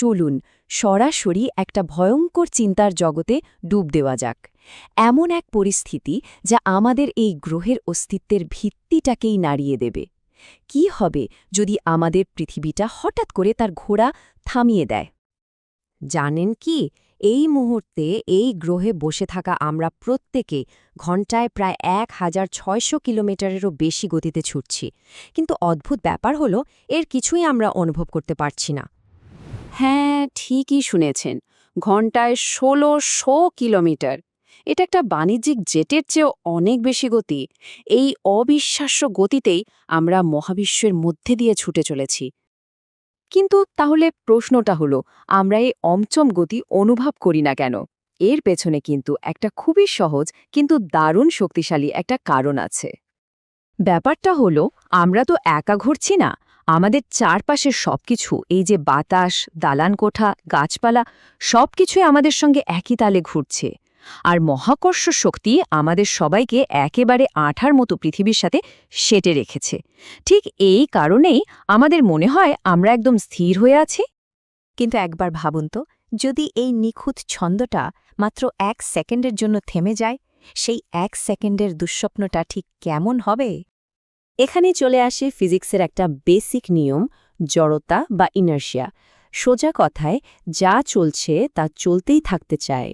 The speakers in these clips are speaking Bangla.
চলুন, সরাসরি একটা ভয়ঙ্কর চিন্তার জগতে ডুব দেওয়া যাক। এমন এক পরিস্থিতি যা আমাদের এই গ্রহের অস্তিত্বের ভিত্তিটাকেই নাড়িয়ে দেবে। কি হবে যদি আমাদের পৃথিবীটা হঠাৎ করে তার ঘোড়া থামিয়ে দেয়? জানেন কি, এই মুহূর্তে এই গ্রহে বসে থাকা আমরা প্রত্যেকে ঘণ্টায় প্রায় এক হাজার ছয়শো কিলোমিটারেরও বেশি গতিতে ছুটছি। কিন্তু অদ্ভুত ব্যাপার হলো, এর কিছুই আমরা অনুভব করতে পারছি না। হ্যাঁ ঠিকই শুনেছেন। ঘণ্টায় ষোলোশো কিলোমিটার। এটা একটা বাণিজ্যিক জেটের চেয়েও অনেক বেশি গতি। এই অবিশ্বাস্য গতিতেই আমরা মহাবিশ্বের মধ্যে দিয়ে ছুটে চলেছি। কিন্তু তাহলে প্রশ্নটা হলো, আমরা এই অমচম গতি অনুভব করি না কেন? এর পেছনে কিন্তু একটা খুবই সহজ কিন্তু দারুণ শক্তিশালী একটা কারণ আছে। ব্যাপারটা হলো, আমরা তো একা ঘুরছি না। আমাদের চারপাশের সবকিছু, এই যে বাতাস দালান কোঠা গাছপালা, সবকিছুই আমাদের সঙ্গে একই তালে ঘুরছে। আর মহাকর্ষ শক্তি আমাদের সবাইকে একেবারে আঠার মতো পৃথিবীর সাথে সেটে রেখেছে। ঠিক এই কারণেই আমাদের মনে হয় আমরা একদম স্থির হয়ে আছি। কিন্তু একবার ভাবুন তো, যদি এই নিখুঁত ছন্দটা মাত্র এক সেকেন্ডের জন্য থেমে যায়, সেই এক সেকেন্ডের দুঃস্বপ্নটা ঠিক কেমন হবে? এখানেই চলে আসে ফিজিক্সের একটা বেসিক নিয়ম, জড়তা বা ইনার্শিয়া। সোজা কথায়, যা চলছে তা চলতেই থাকতে চায়।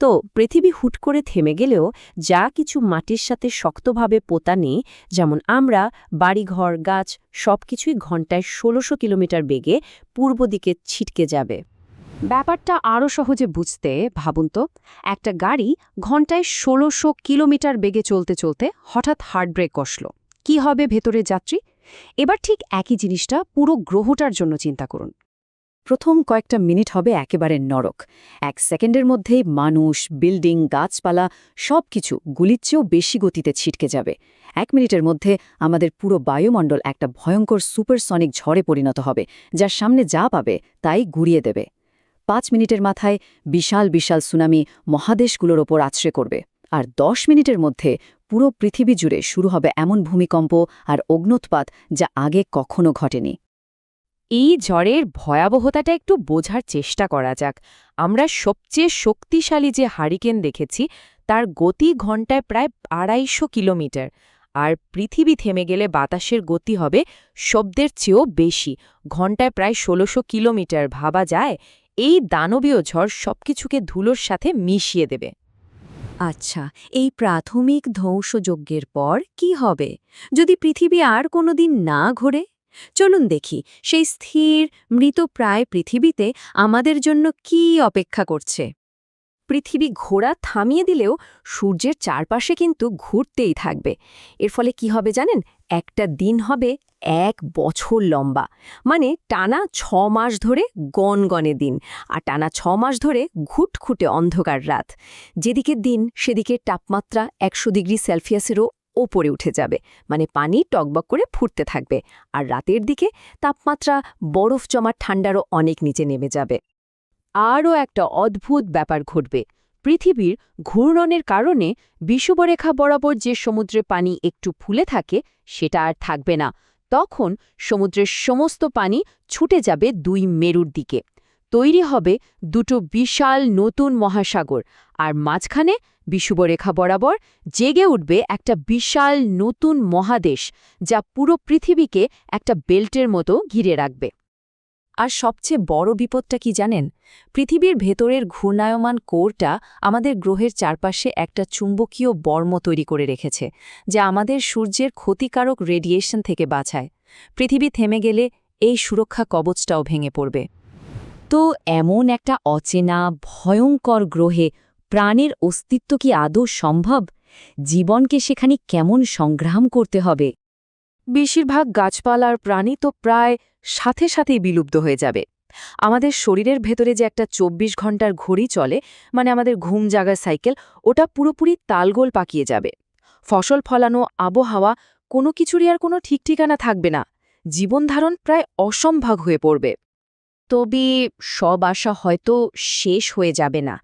তো, পৃথিবী হুট করে থেমে গেলেও যা কিছু মাটির সাথে শক্তভাবে পোতা নেই যেমন আমরা, বাড়িঘর, গাছ, সবকিছুই ঘন্টায় ষোলোশো কিলোমিটার বেগে পূর্ব দিকে ছিটকে যাবে। ব্যাপারটা আরও সহজে বুঝতে, ভাবুন তো, একটা গাড়ি ঘন্টায় ষোলোশো কিলোমিটার বেগে চলতে চলতে হঠাৎ হার্ট ব্রেক কষল। কি হবে ভেতরের যাত্রী? এবার ঠিক একই জিনিসটা পুরো গ্রহটার জন্য চিন্তা করুন। প্রথম কয়েকটা মিনিট হবে একেবারে নরক। এক সেকেন্ডের মধ্যেই মানুষ, বিল্ডিং, গাছপালা সব কিছু গুলির চেয়েও বেশি গতিতে ছিটকে যাবে। এক মিনিটের মধ্যে আমাদের পুরো বায়ুমণ্ডল একটা ভয়ঙ্কর সুপারসনিক ঝড়ে পরিণত হবে, যার সামনে যা পাবে তাই গুড়িয়ে দেবে। পাঁচ মিনিটের মাথায় বিশাল বিশাল সুনামি মহাদেশগুলোর ওপর আছড়ে করবে। আর দশ মিনিটের মধ্যে পুরো পৃথিবী জুড়ে শুরু হবে এমন ভূমিকম্প আর অগ্নোৎপাত যা আগে কখনো ঘটেনি। এই ঝড়ের ভয়াবহতাটা একটু বোঝার চেষ্টা করা যাক। আমরা সবচেয়ে শক্তিশালী যে হারিকেন দেখেছি, তার গতি ঘন্টায় প্রায় আড়াইশো কিলোমিটার। আর পৃথিবী থেমে গেলে বাতাসের গতি হবে শব্দের চেয়েও বেশি, ঘন্টায় প্রায় ষোলোশো কিলোমিটার। ভাবা যায়, এই দানবীয় ঝড় সবকিছুকে ধুলোর সাথে মিশিয়ে দেবে। আচ্ছা এই প্রাথমিক ধ্বংসযজ্ঞের পর কি হবে? যদি পৃথিবী আর কোনোদিন না ঘোরে? চলুন দেখি, সেই স্থির মৃতপ্রায় পৃথিবীতে আমাদের জন্য কি অপেক্ষা করছে? পৃথিবী ঘোড়া থামিয়ে দিলেও সূর্যের চারপাশে কিন্তু ঘুরতেই থাকবে। এর ফলে কি হবে জানেন? একটা দিন হবে এক বছর লম্বা। মানে টানা ছ মাস ধরে গনগনে দিন আর টানা ছ মাস ধরে ঘুটখুটে অন্ধকার রাত। যেদিকে দিন, সেদিকে তাপমাত্রা একশো ডিগ্রি সেলসিয়াসেরও ওপরে উঠে যাবে। মানে পানি টকবক করে ফুটতে থাকবে আর রাতের দিকে তাপমাত্রা বরফ জমার ঠান্ডারও অনেক নিচে নেমে যাবে। আরও একটা অদ্ভুত ব্যাপার ঘটবে। পৃথিবীর ঘূর্ণনের কারণে বিষুবরেখা বরাবর যে সমুদ্রে পানি একটু ফুলে থাকে, সেটা আর থাকবে না। তখন সমুদ্রের সমস্ত পানি ছুটে যাবে দুই মেরুর দিকে। তৈরি হবে দুটো বিশাল নতুন মহাসাগর, আর মাঝখানে বিষুবরেখা বরাবর জেগে উঠবে একটা বিশাল নতুন মহাদেশ, যা পুরো পৃথিবীকে একটা বেল্টের মতো ঘিরে রাখবে। আর সবচেয়ে বড় বিপদটা কি জানেন? পৃথিবীর ভেতরের ঘূর্ণায়মান কোরটা আমাদের গ্রহের চারপাশে একটা চুম্বকীয় বর্ম তৈরি করে রেখেছে, যা আমাদের সূর্যের ক্ষতিকারক রেডিয়েশন থেকে বাঁচায়। পৃথিবী থেমে গেলে এই সুরক্ষা কবচটাও ভেঙে পড়বে। তো এমন একটা অচেনা, ভয়ঙ্কর গ্রহে প্রাণের অস্তিত্ব কি আদৌ সম্ভব? জীবনকে সেখানে কেমন সংগ্রাম করতে হবে? বেশিরভাগ গাছপালার প্রাণী তো প্রায় সাথে সাথেই বিলুপ্ত হয়ে যাবে। আমাদের শরীরের ভেতরে যে একটা ২৪ ঘণ্টার ঘড়ি চলে মানে আমাদের ঘুম জাগার সাইকেল, ওটা পুরোপুরি তালগোল পাকিয়ে যাবে। ফসল ফলানো, আবহাওয়া, কোনো কিছুরই আর কোনো ঠিক ঠিকানা থাকবে না। জীবনধারণ প্রায় অসম্ভব হয়ে পড়বে। তবে সব আশা হয়তো শেষ হয়ে যাবে না।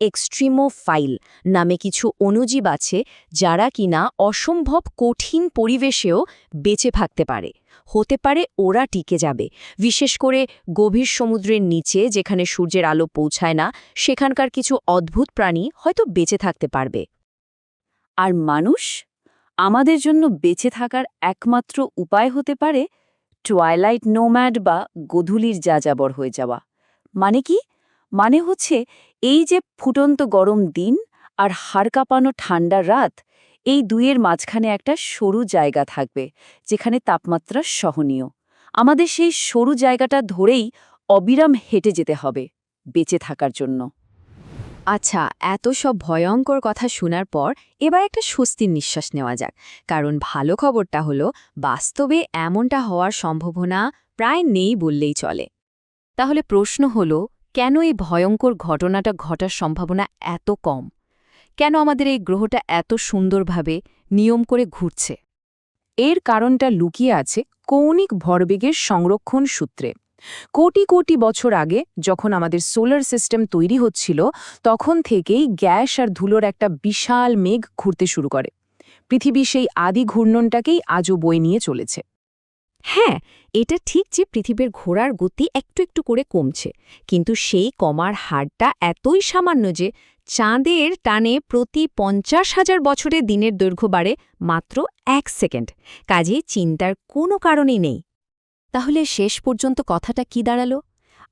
এক্সট্রিমোফাইল নামে কিছু অণুজীব আছে, যারা কিনা অসম্ভব কঠিন পরিবেশেও বেঁচে থাকতে পারে। হতে পারে ওরা টিকে যাবে। বিশেষ করে গভীর সমুদ্রের নিচে যেখানে সূর্যের আলো পৌঁছায় না, সেখানকার কিছু অদ্ভুত প্রাণী হয়তো বেঁচে থাকতে পারবে। আর মানুষ? আমাদের জন্য বেঁচে থাকার একমাত্র উপায় হতে পারে টুয়াইলাইট নোম্যাড বা গধূলির যাযাবর হয়ে যাওয়া। মানে কি? মানে হচ্ছে এই যে ফুটন্ত গরম দিন আর হাড় কাঁপানো ঠান্ডা রাত এই দুইয়ের মাঝখানে একটা সরু জায়গা থাকবে, যেখানে তাপমাত্রা সহনীয়। আমাদের সেই সরু জায়গাটা ধরেই অবিরাম হেঁটে যেতে হবে, বেঁচে থাকার জন্য। আচ্ছা এত সব ভয়ঙ্কর কথা শোনার পর এবার একটা স্বস্তির নিঃশ্বাস নেওয়া যাক। কারণ ভালো খবরটা হলো, বাস্তবে এমনটা হওয়ার সম্ভাবনা প্রায় নেই বললেই চলে। তাহলে প্রশ্ন হলো, কেন এই ভয়ঙ্কর ঘটনাটা ঘটার সম্ভাবনা এত কম? কেন আমাদের এই গ্রহটা এত সুন্দরভাবে নিয়ম করে ঘুরছে? এর কারণটা লুকিয়ে আছে কৌণিক ভরবেগের সংরক্ষণ সূত্রে। কোটি কোটি বছর আগে যখন আমাদের সোলার সিস্টেম তৈরি হচ্ছিল, তখন থেকেই গ্যাস আর ধুলোর একটা বিশাল মেঘ ঘুরতে শুরু করে। পৃথিবী সেই আদি ঘূর্ণনটাকেই আজও বয়ে নিয়ে চলেছে। হ্যাঁ এটা ঠিক যে পৃথিবীর ঘোড়ার গতি একটু একটু করে কমছে, কিন্তু সেই কমার হারটা এতই সামান্য যে চাঁদের টানে প্রতি পঞ্চাশ হাজার বছরে দিনের দৈর্ঘ্য বাড়ে মাত্র এক সেকেন্ড কাজে চিন্তার কোনো কারণই নেই। তাহলে শেষ পর্যন্ত কথাটা কি দাঁড়াল?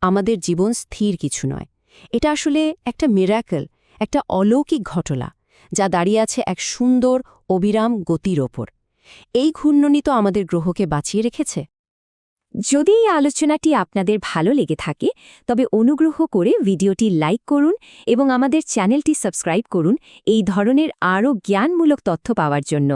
আমাদের জীবন স্থির কিছু নয়, এটা আসলে একটা মিরাকল, একটা অলৌকিক ঘটনা, যা দাঁড়িয়ে আছে এক সুন্দর, অবিরাম গতির ওপর। এই ঘূর্ণনই তো আমাদের গ্রহকে বাঁচিয়ে রেখেছে। যদি এই আলোচনাটি আপনাদের ভালো লেগে থাকে, তবে অনুগ্রহ করে ভিডিওটি লাইক করুন এবং আমাদের চ্যানেলটি সাবস্ক্রাইব করুন। এই ধরনের আরও জ্ঞানমূলক তথ্য পাওয়ার জন্য।